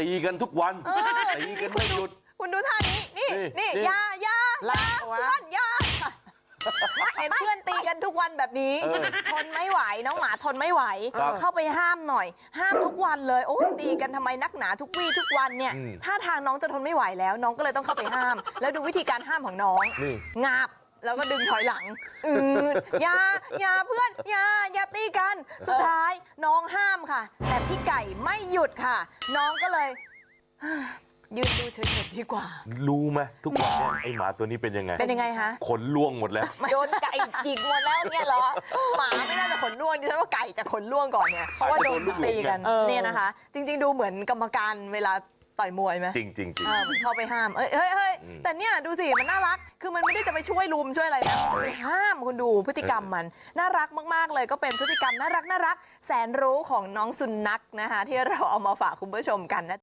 ตีกันทุกวันเออตีนี่กันี่นคุณไม่หดูยุดคุณดูท่านี้นี่นี่นี่นี่อยาอยาลากเอาไว้เพื่อนอยาเห็นเพื่อนตีกันทุกวันแบบนี้เออทนไม่ไหวน้องหมาทนไม่ไหวครับเข้าไปห้ามหน่อย ห้ามทุกวันเลยโอ้ยตีกันทำไมนักหนาทุกวี่ทุกวันเนี่ยอืมท่าทางน้องจะทนไม่ไหวแล้ว น้องก็เลยต้องเข้าไปห้าม แล้วดูวิธีการห้ามของน้องนี่งาบแล้วก็ดึงถอยหลังอืดอย่าอย่าเพื่อนอย่าอย่าตีกัน สุดท้าย น้องห้ามค่ะ แต่พี่ไก่ไม่หยุดค่ะ น้องก็เลย ยืนดูเฉยๆดีกว่า รู้ไหมทุกวันเนี่ยไอหมาตัวนี้เป็นยังไง เป็นยังไงคะ ขนล่วงหมดแล้ว โดนไก่จิกหมดแล้วเนี่ยเหรอ หมาไม่น่าจะขนร่วงดิฉันว่าไก่จะขนร่วงก่อนเนี่ย เพราะว่าโดนตีกันเออเนี่ยนะคะ จริง ๆ ดูเหมือนกรรมการเวลา ต่อยมวยไหมจริงจริงจริงเออมันเข้าไปห้ามเอ้ยเฮ้ยเฮ้ยอืมแต่เนี่ยดูสิมันน่ารักคือมันไม่ได้จะไปช่วยลุมช่วยอะไรนะมันจะไปห้ามคุณดูพฤติกรรมมันน่ารักมากๆเลยก็เป็นพฤติกรรมน่ารักน่ารักแสนรู้ของน้องสุนัขนะคะที่เราเอามาฝากคุณผู้ชมกันนะ